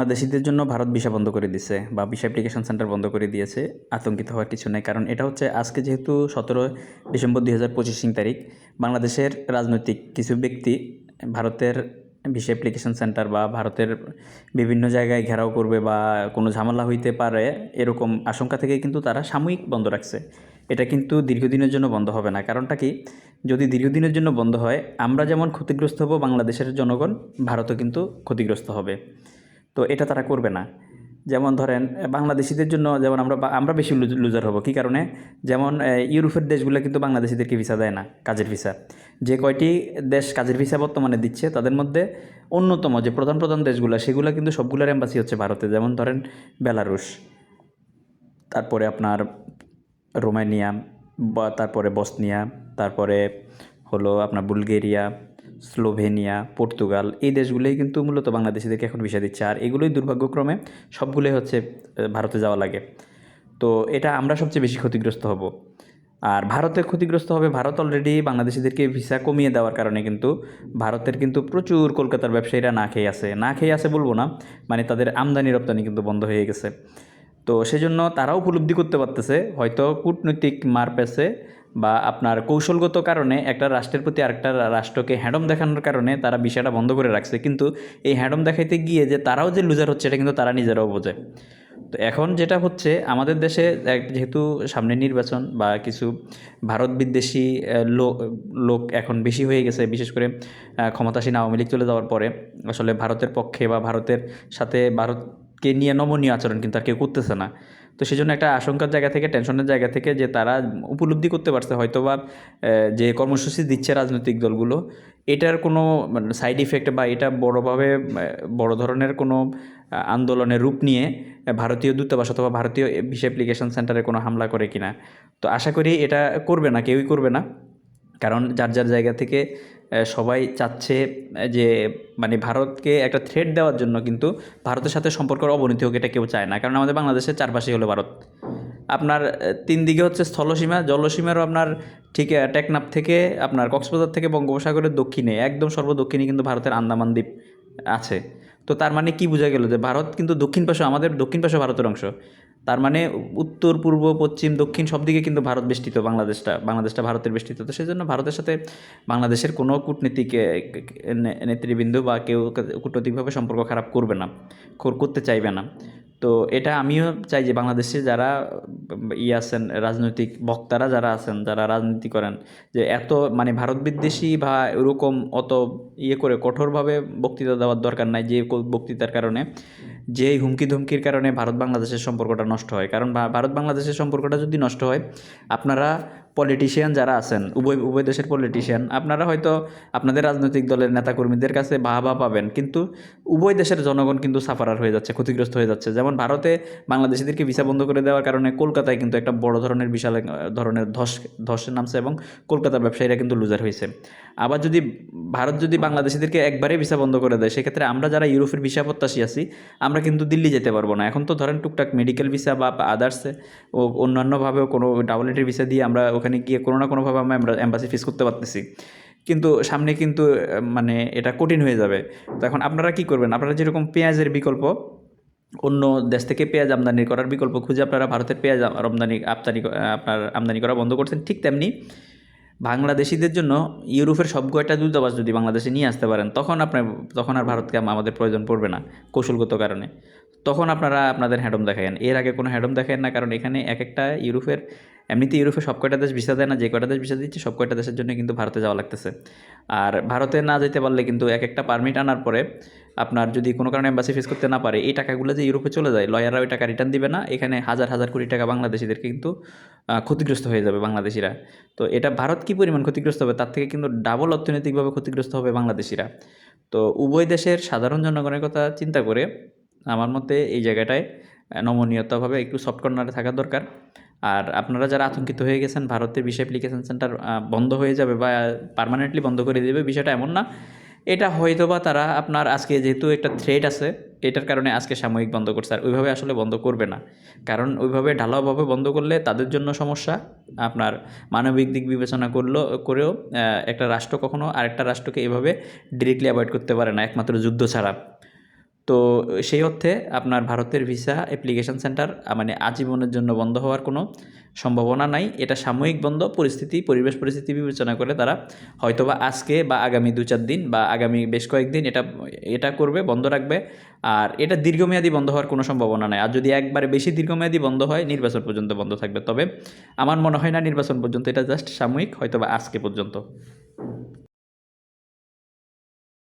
বাংলাদেশিদের জন্য ভারত ভিসা বন্ধ করে দিয়েছে বা ভিসা অ্যাপ্লিকেশন সেন্টার বন্ধ করে দিয়েছে, আতঙ্কিত হওয়ার কিছু নেই। কারণ এটা হচ্ছে আজকে যেহেতু সতেরো ডিসেম্বর দুই হাজার পঁচিশ তারিখ, বাংলাদেশের রাজনৈতিক কিছু ব্যক্তি ভারতের ভিসা অ্যাপ্লিকেশন সেন্টার বা ভারতের বিভিন্ন জায়গায় ঘেরাও করবে বা কোনো ঝামেলা হইতে পারে এরকম আশঙ্কা থেকে কিন্তু তারা সাময়িক বন্ধ রাখছে। এটা কিন্তু দীর্ঘদিনের জন্য বন্ধ হবে না। কারণটা কি? যদি দীর্ঘদিনের জন্য বন্ধ হয়, আমরা যেমন ক্ষতিগ্রস্ত হব বাংলাদেশের জনগণ, ভারতও কিন্তু ক্ষতিগ্রস্ত হবে। তো এটা তারা করবে না। যেমন ধরেন বাংলাদেশিদের জন্য যেমন আমরা আমরা বেশি লুজার হব। কী কারণে? যেমন ইউরোপের দেশগুলো কিন্তু বাংলাদেশিদেরকে ভিসা দেয় না, কাজের ভিসা যে কয়টি দেশ কাজের ভিসা বর্তমানে দিচ্ছে, তাদের মধ্যে অন্যতম যে প্রধান প্রধান দেশগুলো, সেগুলো কিন্তু সবগুলোর এম্বাসি হচ্ছে ভারতে। যেমন ধরেন, বেলারুশ। তারপরে আপনার রোমানিয়া, বা তারপরে বসনিয়া, তারপরে হলো আপনার বুলগেরিয়া স্লোভেনিয়া, পর্তুগাল, এই দেশগুলোই কিন্তু মূলত বাংলাদেশিদেরকে এখন ভিসা দিচ্ছে। আর এগুলোই দুর্ভাগ্যক্রমে সবগুলোই হচ্ছে ভারতে যাওয়া লাগে। তো এটা আমরা সবচেয়ে বেশি ক্ষতিগ্রস্ত হব। আর ভারতে ক্ষতিগ্রস্ত হবে, ভারত অলরেডি বাংলাদেশিদেরকে ভিসা কমিয়ে দেওয়ার কারণে কিন্তু ভারতের কিন্তু প্রচুর কলকাতার ব্যবসায়ীরা না খেয়ে আছে। না খেয়ে আছে বলব না মানে তাদের আমদানি রপ্তানি কিন্তু বন্ধ হয়ে গেছে। তো সেজন্য তারাও উপলব্ধি করতে পারতেছে, হয়তো কূটনৈতিক মার পেছে বা আপনার কৌশলগত কারণে একটা রাষ্ট্রের প্রতি আরেকটা রাষ্ট্রকে হ্যাডম দেখানোর কারণে তারা বিষয়টা বন্ধ করে রাখছে। কিন্তু এই হ্যাডম দেখাইতে গিয়ে যে তারাও যে লুজার হচ্ছে, এটা কিন্তু তারা নিজেরাও বোঝে। তো এখন যেটা হচ্ছে, আমাদের দেশে যেহেতু সামনে নির্বাচন বা কিছু ভারত বিদ্বেষী লোক লোক এখন বেশি হয়ে গেছে, বিশেষ করে ক্ষমতাসীন আওয়ামী লীগ চলে যাওয়ার পরে, আসলে ভারতের পক্ষে বা ভারতের সাথে ভারতকে নিয়ে নমনীয় আচরণ কিন্তু আর কেউ করতেছে না। তো সেই জন্য একটা আশঙ্কার জায়গা থেকে, টেনশনের জায়গা থেকে যে তারা উপলব্ধি করতে পারছে, হয়তোবা যে কর্মসূচি দিচ্ছে রাজনৈতিক দলগুলো, এটার কোনো মানে সাইড ইফেক্ট বা এটা বড়োভাবে বড় ধরনের কোনো আন্দোলনের রূপ নিয়ে ভারতীয় দূতাবাস অথবা ভারতীয় ভিসা অ্যাপ্লিকেশন সেন্টারে কোনো হামলা করে কিনা। তো আশা করি এটা করবে না, কেউই করবে না। কারণ যার যার জায়গা থেকে সবাই চাচ্ছে যে মানে ভারতকে একটা থ্রেট দেওয়ার জন্য কিন্তু ভারতের সাথে সম্পর্কের অবনতি হোক এটা কেউ চায় না। কারণ আমাদের বাংলাদেশের চারপাশেই হলো ভারত। আপনার তিন দিকে হচ্ছে স্থলসীমা জলসীমারও আপনার ঠিক আহ, টেকনাফ থেকে আপনার কক্সবাজার থেকে বঙ্গোপসাগরের দক্ষিণে একদম সর্বদক্ষিণে কিন্তু ভারতের আন্দামান দ্বীপ আছে। তো তার মানে কি বোঝা গেল যে ভারত কিন্তু দক্ষিণ পাশে আমাদের দক্ষিণ পাশে ভারতের অংশ। তার মানে উত্তর, পূর্ব, পশ্চিম, দক্ষিণ সব দিকে কিন্তু ভারত বেষ্টিত, বাংলাদেশটা বাংলাদেশটা ভারতের বেষ্টিত। তো সেই জন্য ভারতের সাথে বাংলাদেশের কোনো কূটনীতিক নেতৃবৃন্দ বা কেউ কূটনৈতিকভাবে সম্পর্ক খারাপ করবে না কর- করতে চাইবে না। তো এটা আমিও চাই যে বাংলাদেশে যারা ইয়ে আছেন, রাজনৈতিক বক্তারা যারা আছেন, যারা রাজনীতি করেন, যে এত মানে ভারত বিদ্বেষী বা এরকম অত ইয়ে করে কঠোরভাবে বক্তৃতা দেওয়ার দরকার নাই যে বক্তৃতার কারণে। যে এই হুমকি ধুমকির কারণে ভারত বাংলাদেশের সম্পর্কটা নষ্ট হয়। কারণ ভারত বাংলাদেশের সম্পর্কটা যদি নষ্ট হয়, আপনারা পলিটিশিয়ান যারা আছেন, উভয় উভয় দেশের পলিটিশিয়ান আপনারা হয়তো আপনাদের রাজনৈতিক দলের নেতাকর্মীদের কাছে বাহবা পাবেন, কিন্তু উভয় দেশের জনগণ কিন্তু সাফারার হয়ে যাচ্ছে, ক্ষতিগ্রস্ত হয়ে যাচ্ছে। যেমন ভারতে বাংলাদেশিদেরকে ভিসা বন্ধ করে দেওয়ার কারণে কলকাতায় কিন্তু একটা বড় ধরনের বিশাল ধরনের ধস ধসের নামছে এবং কলকাতার ব্যবসায়ীরা কিন্তু লুজার হয়েছে। আবার যদি ভারত যদি বাংলাদেশিদেরকে একবারে ভিসা বন্ধ করে দেয়, সেক্ষেত্রে আমরা যারা ইউরোপের ভিসা প্রত্যাশী আছি, আমরা কিন্তু দিল্লি যেতে পারব না। এখন তো ধরেন টুকটাক মেডিকেল ভিসা বা আদার্সে ও অন্যান্যভাবেও কোনো ডাবল এন্ট্রি ভিসা দিয়ে আমরা ওখানে গিয়ে কোনো না কোনোভাবে আমরা এম্বাসি ফিস করতে পারতেছি। কিন্তু সামনে কিন্তু মানে এটা কঠিন হয়ে যাবে। তো এখন আপনারা কি করবেন? আপনারা যেরকম পেঁয়াজের বিকল্প, অন্য দেশ থেকে পেঁয়াজ আমদানি করার বিকল্প খুঁজে আপনারা ভারতের পেঁয়াজ আমদানি ক- আপনার আমদানি করা বন্ধ করছেন, ঠিক তেমনি বাংলাদেশিদের জন্য ইউরোপের সব কয়টা দূতাবাস যদি বাংলাদেশে নিয়ে আসতে পারেন, তখন আপনার তখন আর ভারতকে আমাদের প্রয়োজন পড়বে না, কৌশলগত কারণে। তখন আপনারা আপনাদের হ্যাডম দেখায়েন এর আগে কোনো হ্যাডম দেখায়েন না, কারণ এখানে এক একটা ইউরোপের এমনিতে ইউরোপে সব কয়টা দেশ ভিসা দেয় না, যে কয়টা দেশ ভিসা দিচ্ছে, সব কয়টা দেশের জন্য কিন্তু ভারতে যাওয়া লাগতেছে। আর ভারতে না যেতে পারলে কিন্তু এক একটা পারমিট আনার পরে আপনার যদি কোনো কারণে এম্বাসি ফেস করতে না পারে, এই টাকাগুলো যে ইউরোপে চলে যায় লয়াররা ওই টাকা রিটার্ন দিবে না। এখানে হাজার হাজার কোটি টাকা বাংলাদেশিদেরকে কিন্তু ক্ষতিগ্রস্ত হয়ে যাবে বাংলাদেশিরা। তো এটা ভারত কী পরিমাণ ক্ষতিগ্রস্ত হবে? তার থেকে কিন্তু ডাবল অর্থনৈতিকভাবে ক্ষতিগ্রস্ত হবে বাংলাদেশিরা। তো উভয় দেশের সাধারণ জনগণের কথা চিন্তা করে আমার মতে এই জায়গাটায় নমনীয়তাভাবে একটু সফট কর্নারে থাকা দরকার। আর আপনারা যারা আতঙ্কিত হয়ে গেছেন, ভারতের বিষয় অ্যাপ্লিকেশন সেন্টার বন্ধ হয়ে যাবে বা পার্মানেন্টলি বন্ধ করে দেবে, বিষয়টা এমন না। এটা হয়তো বা তারা আপনার আজকে যেহেতু একটা থ্রেট আছে, এটার কারণে আজকে সাময়িক বন্ধ করছে, আর ওইভাবে আসলে বন্ধ করবে না। কারণ ওইভাবে ঢালাওভাবে বন্ধ করলে তাদের জন্য সমস্যা, আপনার মানবিক দিক বিবেচনা করল, করেও একটা রাষ্ট্র কখনো আরেকটা রাষ্ট্রকে এভাবে ডিরেক্টলি অ্যাভয়েড করতে পারে না, একমাত্র যুদ্ধ ছাড়া। তো সেই অর্থে আপনার ভারতের ভিসা অ্যাপ্লিকেশন সেন্টার মানে আজীবনের জন্য বন্ধ হওয়ার কোনো সম্ভাবনা নাই। এটা সাময়িক বন্ধ, পরিস্থিতি, পরিবেশ পরিস্থিতি বিবেচনা করে তারা হয়তোবা আজকে বা আগামী দু চার দিন বা আগামী বেশ কয়েকদিন এটা এটা করবে, বন্ধ রাখবে। আর এটা দীর্ঘমেয়াদী বন্ধ হওয়ার কোনো সম্ভাবনা নাই। আর যদি একবারে বেশি দীর্ঘমেয়াদী বন্ধ হয়, নির্বাচন পর্যন্ত বন্ধ থাকবে। তবে আমার মনে হয় না নির্বাচন পর্যন্ত এটা জাস্ট সাময়িক, হয়তোবা আজকে পর্যন্ত।